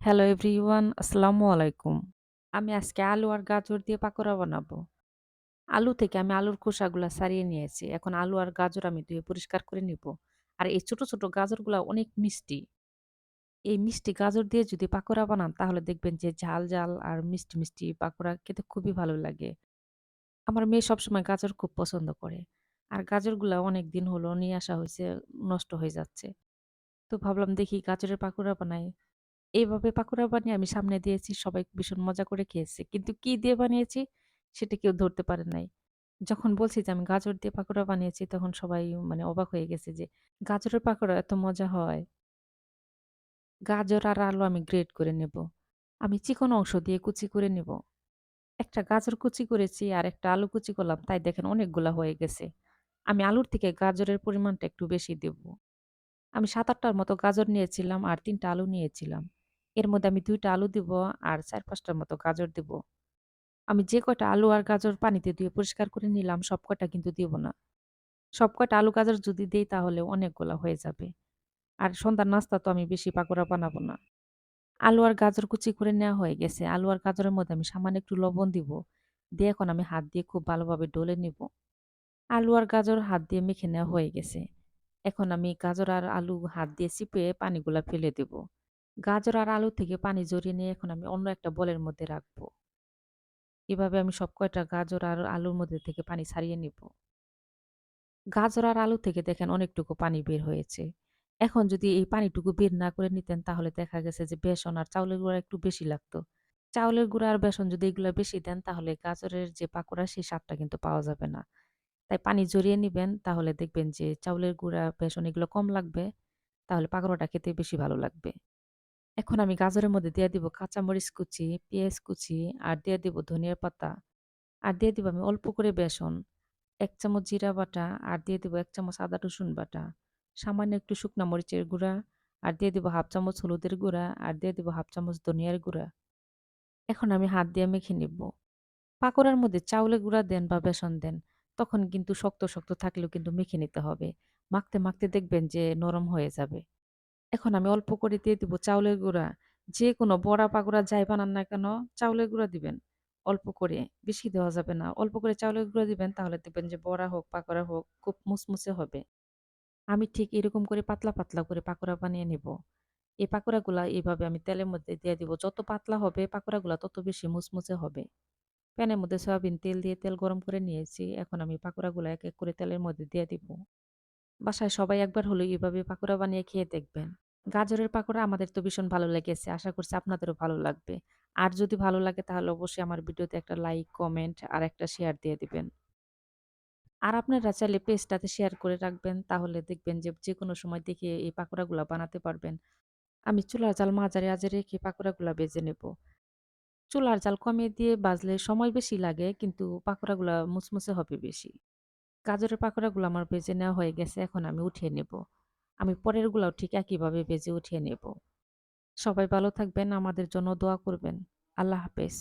Hello everyone, আসসালামু আলাইকুম। আমি আজকে আলু আর গাজর দিয়ে পাকোড়া বানাবো। আলু থেকে আমি আলুর খোসাগুলা সারিয়ে নিয়েছি। এখন আলু আর গাজর আমি ধুয়ে পরিষ্কার করে নিব। আর এই ছোট, ছোট গাজরগুলা অনেক মিষ্টি। এই মিষ্টি গাজর দিয়ে যদি পাকোড়া বানান তাহলে দেখবেন যে ঝাল, ঝাল আর মিষ্টি, মিষ্টি পাকোড়া খেতে খুবই ভালো লাগে। আমার মেয়ে সবসময় গাজর খুব পছন্দ করে। আর গাজরগুলা অনেকদিন হলো নিয়ে আসা হয়েছে নষ্ট হয়ে যাচ্ছে। তো ভাবলাম দেখি গাজরের পাকোড়া বানাই। এইভাবে পাকোড়া বানিয়ে আমি সামনে দিয়েছি। সবাই ভীষণ মজা করে খেয়েছে। কিন্তু কি দিয়ে বানিয়েছি, সেটা কেউ ধরতে পারে নাই। যখন বলছি যে আমি গাজর দিয়ে পাকোড়া বানিয়েছি, তখন সবাই মানে অবাক হয়ে গেছে যে গাজরের পাকোড়া এত মজা হয়। গাজর আর আলু আমি গ্রেট করে নেব। আমি চিকন অংশ দিয়ে কুচি করে নেব। একটা গাজর কুচি করেছি আর একটা আলু কুচি করলাম, তাই দেখেন অনেকগুলা হয়ে গেছে। আমি আলুর থেকে গাজরের পরিমাণটা একটু বেশি দেব। আমি সাত আটটার মতো গাজর নিয়েছিলাম আর ৩ টা আলু নিয়েছিলাম। এর মধ্যে আমি দুইটা আলু দিব আর চার পাঁচটার মতো গাজর দিব। আমি যে কটা আলু আর গাজর পানিতে ধুয়ে পরিষ্কার করে নিলাম সব কয়টা কিন্তু দিব না। সব কয়টা আলু গাজর যদি দেই তাহলে অনেকগুলা হয়ে যাবে। আর সন্ধ্যার নাস্তা তো আমি বেশি পাকোড়া বানাবো না। আলু আর গাজর কুচি করে নেওয়া হয়ে গেছে। আলু আর গাজরের মধ্যে আমি সামান্য একটু লবণ দিব। দিয়ে এখন আমি হাত দিয়ে খুব ভালোভাবে ডলে নিব। আলু আর গাজর হাত দিয়ে মেখে নেওয়া হয়ে গেছে। এখন আমি গাজর আর আলু হাত দিয়ে চিপে পানিগুলা ফেলে দেব। গাজর আর আলু থেকে পানি ঝরিয়ে নিয়ে এখন আমি অন্য একটা বলের মধ্যে রাখব। এভাবে আমি সব কয়টা গাজর আর আলুর মধ্যে থেকে পানি ছাড়িয়ে নিব। গাজর আর আলু থেকে দেখেন অনেকটুকু পানি বের হয়েছে। এখন যদি এই পানিটুকু বের না করে নিতেন তাহলে দেখা গেছে যে বেসন আর চাউলের গুঁড়া একটু বেশি লাগতো। চাউলের গুঁড়া আর বেসন যদি এগুলো বেশি দেন তাহলে গাজরের যে পাকোড়া সেই স্বাদটা কিন্তু পাওয়া যাবে না। তাই পানি ঝরিয়ে নেবেন তাহলে দেখবেন যে চাউলের গুঁড়া, বেসন এগুলো কম লাগবে। তাহলে পাকোড়াটা খেতে বেশি ভালো লাগবে। এখন আমি গাজরের মধ্যে দিয়ে দিব কাঁচামরিচ কুচি, পেঁয়াজ কুচি আর দিয়ে দিব ধনিয়ার পাতা। আর দিয়ে দিব আমি অল্প করে বেসন, এক চামচ জিরা বাটা আর দিয়ে দিব এক চামচ আদা রসুন বাটা, সামান্য একটু শুকনা মরিচের গুঁড়া আর দিয়ে দিব 1/2 চামচ হলুদের গুঁড়া আর দিয়ে দিব 1/2 চামচ ধনিয়ার গুঁড়া। এখন আমি হাত দিয়ে মেখে নিব। পাকোড়ার মধ্যে চাউলের গুঁড়া দেন বা বেসন দেন, তখন কিন্তু শক্ত, শক্ত থাকলেও কিন্তু মেখে নিতে হবে। মাখতে, মাখতে দেখবেন যে নরম হয়ে যাবে। এখন আমি অল্প করে দিয়ে দিব চাউলের গুঁড়া। যেকোনো বড়া, পাকোড়া যাই বানান না কেন চাউলের গুঁড়া দিবেন। অল্প করে, বেশি দেওয়া যাবে না। অল্প করে চাউলের গুঁড়া দিবেন তাহলে দেখবেন যে বড়া হোক, পাকোড়া হোক খুব মুচমুচে হবে। আমি ঠিক এরকম করে পাতলা, পাতলা করে পাকোড়া বানিয়ে নিব। এই পাকোড়াগুলা এভাবে আমি তেলের মধ্যে দিয়ে দিব। যত পাতলা হবে পাকোড়াগুলা তত বেশি মুচমুচে হবে। প্যানের মধ্যে সয়াবিন তেল দিয়ে তেল গরম করে নিয়েছি। এখন আমি পাকোড়াগুলা এক, এক করে তেলের মধ্যে দিয়ে দিব। বাসায় সবাই একবার হলেও এভাবে পাকোড়া বানিয়ে খেয়ে দেখবেন। গাজরের পাকোড়া আমাদের তো ভীষণ ভালো লেগেছে। আশা করছি আপনাদেরও ভালো লাগবে। আর যদি ভালো লাগে তাহলে অবশ্যই আমার ভিডিওতে একটা লাইক, কমেন্ট আর একটা শেয়ার দিয়ে দিবেন। আর আপনারা চাইলে পেজটাতে শেয়ার করে রাখবেন। তাহলে দেখবেন যে যে কোনো সময় দেখে এই পাকোড়াগুলা বানাতে পারবেন। আমি চুলার জাল মাঝারে আঁচে রেখে পাকোড়াগুলা ভেজে নেব। চুলার জাল কমিয়ে দিয়ে বাজলে সময় বেশি লাগে কিন্তু পাকোড়াগুলা মুচমুচে হবে বেশি। গাজরের পাকোড়াগুলো আমার ভেজে নেওয়া হয়ে গেছে। এখন আমি উঠিয়ে নেব। আমি পরেরগুলাও ঠিক একইভাবে ভেজে উঠিয়ে নেব। সবাই ভালো থাকবেন, আমাদের জন্য দোয়া করবেন। আল্লাহ হাফেজ।